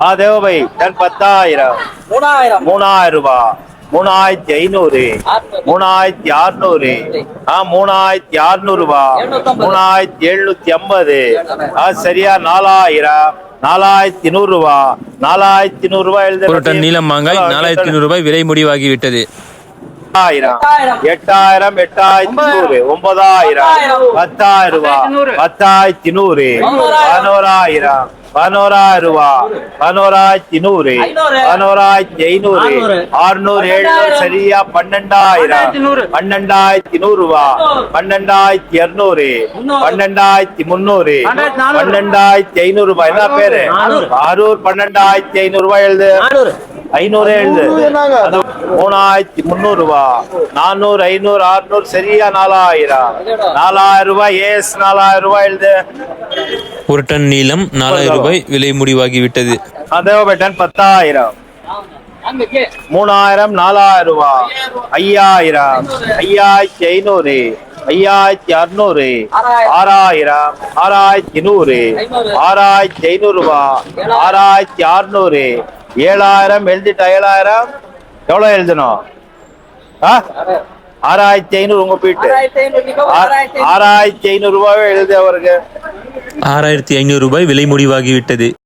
ஆ தேவபை ton பத்தாயிரம். மூணாயிரம். மூணாயிரம் ரூபாய் மூணாயிரத்தி ஐநூறு. மூணாயிரத்தி அறுநூறு. ஆ மூணாயிரத்தி அறுநூறு ரூபாய் மூணாயிரத்தி எழுநூத்தி ஐம்பது. ஆ சரியா நாலாயிரம். நாலாயிரத்தி நூறு ரூபாய் நாலாயிரத்தி நூறு ரூபாய் எழுத ஒரு டன் நீலம் மாங்காய் நாலாயிரத்தி ஐநூறு ரூபாய் விலை முடிவாகிவிட்டது. எட்டாயிரம். எட்டாயிரம். எட்டாயிரத்தி நூறு. ஒன்பதாயிரம். பத்தாயிரம். ரூபாய் பத்தாயிரத்தி நூறு. பதினோராயிரம். பதினோராயிரம் ரூபாய் பதினோராயிரத்தி நூறு பதினோராயிரத்தி ஐநூறு ஆறுநூறு ஏழுநூறு சரியா பன்னெண்டாயிரம் பன்னெண்டாயிரத்தி நூறு ரூபாய் பன்னெண்டாயிரத்தி இருநூறு பன்னெண்டாயிரத்தி முன்னூறு பன்னெண்டாயிரத்தி ஐநூறு ரூபாய் என்ன பேரு அரூர் பன்னெண்டாயிரத்தி ஐநூறு ரூபாய் எழுது ஐநூறு எழுது. மூணாயிரத்தி முந்நூறு ரூபாய் நானூறு ஐநூறு அறுநூறு சரியா நாலாயிரம். நாலாயிரம் ரூபாய் ஏஎஸ் நாலாயிரம் ரூபாய் எழுது. ஒரு டன் நீலம் நாலாயிரம் ரூபாய் விலை முடிவாகிவிட்டது. அதே டன் பத்தாயிரம். மூணாயிரம் நாலாயிரம் ரூபாய். ஐயாயிரம். ஐயாயிரத்தி ஐநூறு. ஐயாயிரத்தி அறுநூறு. ஆறாயிரம். ஆறாயிரத்தி நூறு. ஆறாயிரத்தி ஐநூறு ரூபாய். ஆறாயிரத்தி அறுநூறு. ஏழாயிரம் எழுதிட்டா ஏழாயிரம்? எவ்வளவு எழுதணும்? ஆ? ஆறாயிரத்தி ஐநூறு உங்க போயிட்டு ஆறாயிரத்தி ஐநூறு ரூபாவே எழுது அவருக்கு. ஆறாயிரத்தி ஐநூறு ரூபாய் விலை முடிவாகிவிட்டது.